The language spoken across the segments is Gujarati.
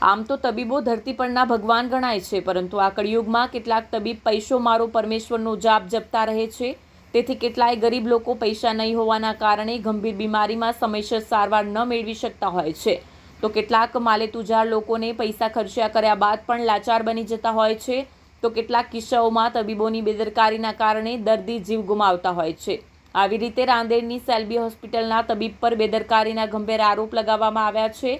આમ તો તબીબો ધરતી પરના ભગવાન ગણાય છે, પરંતુ આ કળિયુગમાં કેટલાક તબીબ પૈસો મારો પરમેશ્વરનો જાપ જપતા રહે છે. તેથી કેટલાય ગરીબ લોકો પૈસા નહીં હોવાના કારણે ગંભીર બીમારીમાં સમયસર સારવાર ન મેળવી શકતા હોય છે. તો કેટલાક માલેતુજાર લોકોને પૈસા ખર્ચ્યા કર્યા બાદ પણ લાચાર બની જતા હોય છે. તો કેટલાક કિસ્સાઓમાં તબીબોની બેદરકારીના કારણે દર્દી જીવ ગુમાવતા હોય છે. આવી રીતે રાંદેરની સેલ્બી હોસ્પિટલના તબીબ પર બેદરકારીના ગંભીર આરોપ લગાવવામાં આવ્યા છે.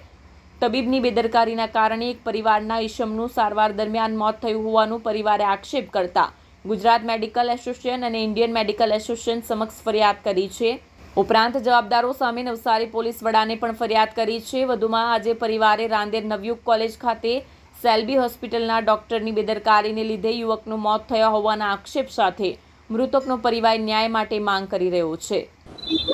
તબીબની બેદરકારીના કારણે એક પરિવારના ઈશમનું સારવાર દરમિયાન મોત થયું હોવાનું પરિવારે આક્ષેપ કરતા ગુજરાત મેડિકલ એસોસિએશન અને ઇન્ડિયન મેડિકલ એસોસિએશન સમક્ષ ફરિયાદ કરી છે. ઉપરાંત જવાબદારો સામે નવસારી પોલીસ વડાને પણ ફરિયાદ કરી છે. વધુમાં આજે પરિવારે રાંદેર નવયુગ કોલેજ ખાતે સેલ્બી હોસ્પિટલના ડોક્ટરની બેદરકારીને લીધે યુવકનું મોત થયા હોવાના આક્ષેપ સાથે મૃતકનો પરિવાર ન્યાય માટે માંગ કરી રહ્યો છે.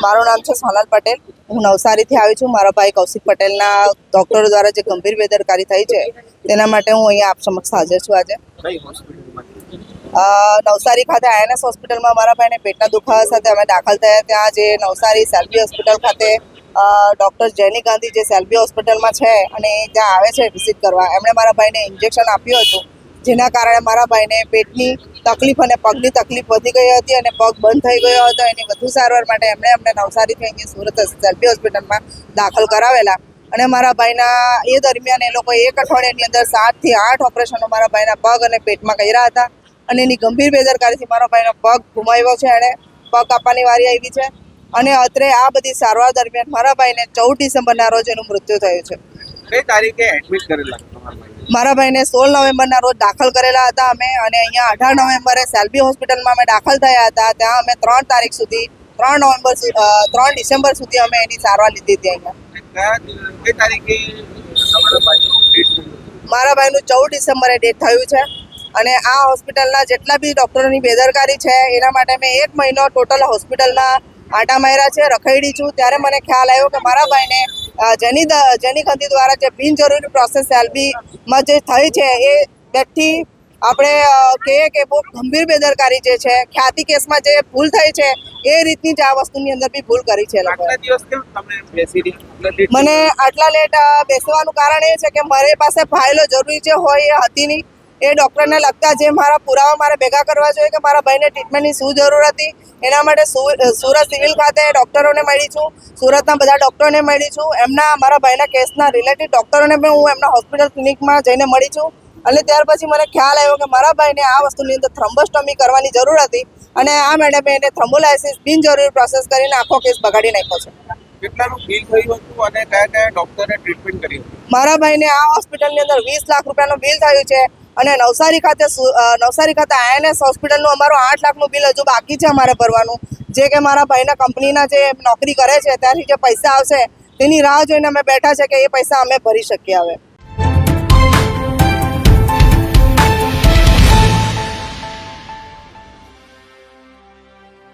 મારું નામ છે સોનલ પટેલ. હું નવસારીથી આવી છું. મારા ભાઈ કૌશિક પટેલના ડોક્ટરો દ્વારા જે ગંભીર બેદરકારી થઈ છે તેના માટે હું અહીંયા આપ સમક્ષ હાજર છું આજે. નવસારી ખાતે આઈએનએસ હોસ્પિટલમાં મારા ભાઈને પેટના દુખાવા સાથે અમે દાખલ થયા. ત્યાં જે નવસારી સેલ્બી હોસ્પિટલ ખાતે ડૉક્ટર જેની ગાંધી જે સેલ્બી હોસ્પિટલમાં છે અને ત્યાં આવે છે વિઝિટ કરવા. એમણે મારા ભાઈને ઇન્જેક્શન આપ્યું હતું. જેના કારણે મારા ભાઈને પેટની તકલીફ અને પગની તકલીફ વધી ગઈ હતી અને પગ બંધ થઈ ગયો હતો. એની વધુ સારવાર માટે એમણે અમને નવસારીથી અહીંયા સુરત સેલ્ફી હોસ્પિટલમાં દાખલ કરાવેલા. અને મારા ભાઈના એ દરમિયાન એ લોકો એક અઠવાડિયાની અંદર સાતથી આઠ ઓપરેશનો મારા ભાઈના પગ અને પેટમાં કર્યા હતા. અને એની ગંભીર બેદરકારીથી મારા ભાઈનો પગ ગુમાવ્યો છે એણે પગ કાપવાની વારી આવી છે. અને અત્રે આ બધી સારવાર દરમિયાન મારા ભાઈને ચૌદ ડિસેમ્બરના રોજ એનું મૃત્યુ થયું છે. કઈ તારીખે એડમિટ કરેલા? મારા ભાઈને સોળ નવેમ્બરના રોજ દાખલ કરેલા હતા અમે અને અહીંયા અઢાર નવેમ્બરે સેલ્બી હોસ્પિટલમાં અમે દાખલ થયા હતા ત્યાં અમે ત્રણ તારીખ સુધી, ત્રણ નવેમ્બર ત્રણ ડિસેમ્બર સુધી અમે એની સારવાર લીધી હતી અહીંયા? મારા ભાઈનું ચૌદ ડિસેમ્બરે ડેટ થયું છે અને આ હોસ્પિટલના જેટલા બી ડૉક્ટરોની બેદરકારી છે, એના માટે મેં એક મહિનો ટોટલ હોસ્પિટલમાં આંટા માર્યા છે રખાઈડી છું ત્યારે મને ખ્યાલ આવ્યો કે મારા ભાઈને જેની જેની ખંતી દ્વારા જે બિનજરૂરી પ્રોસેસ એલબીમાં જે થઈ છે એ બેઠી આપણે કહીએ કે બહુ ગંભીર બેદરકારી જે છે ખ્યાતિ કેસમાં જે ભૂલ થઈ છે એ રીતની જ આ વસ્તુની અંદર બી ભૂલ કરી છે મને આટલા લેટ બેસવાનું કારણ એ છે કે મારી પાસે ફાઇલો જરૂરી જે હોય એ હતી નહીં. એ ડૉક્ટરને લગતા જે મારા પુરાવા મારે ભેગા કરવા જોઈએ કે મારા ભાઈને ટ્રીટમેન્ટની શું જરૂર હતી એના માટે સુરત સિવિલ ખાતે ડૉક્ટરોને મળી છું સુરતના બધા ડૉક્ટરોને મળી છું એમના મારા ભાઈના કેસના રિલેટેડ ડૉક્ટરોને પણ હું એમના હોસ્પિટલ ક્લિનિકમાં જઈને મળી છું. અને ત્યાર પછી મને ખ્યાલ આવ્યો કે મારા ભાઈને આ વસ્તુની અંદર થ્રમ્બોસ્ટમી કરવાની જરૂર હતી અને આ મેડમે એને થ્રમ્બોલાઇસિસ બિનજરૂરી પ્રોસેસ કરીને આખો કેસ બગાડી નાખ્યો છે. કેટલાનું બિલ થયું હતું અને કયા કયા ડોક્ટરે ટ્રીટમેન્ટ કરી મારા ભાઈને આ હોસ્પિટલની અંદર વીસ લાખ રૂપિયાનું બિલ થયું છે. અને નવસારી ખાતે નવસારી ખાતે આઈએનએસ હોસ્પિટલનું અમારું આઠ લાખનું બિલ હજુ બાકી છે અમારે ભરવાનું. જે કે મારા ભાઈના કંપનીના જે નોકરી કરે છે, ત્યાંથી જે પૈસા આવશે, તેની રાહ જોઈને અમે બેઠા છે કે એ પૈસા અમે ભરી શકીએ હવે.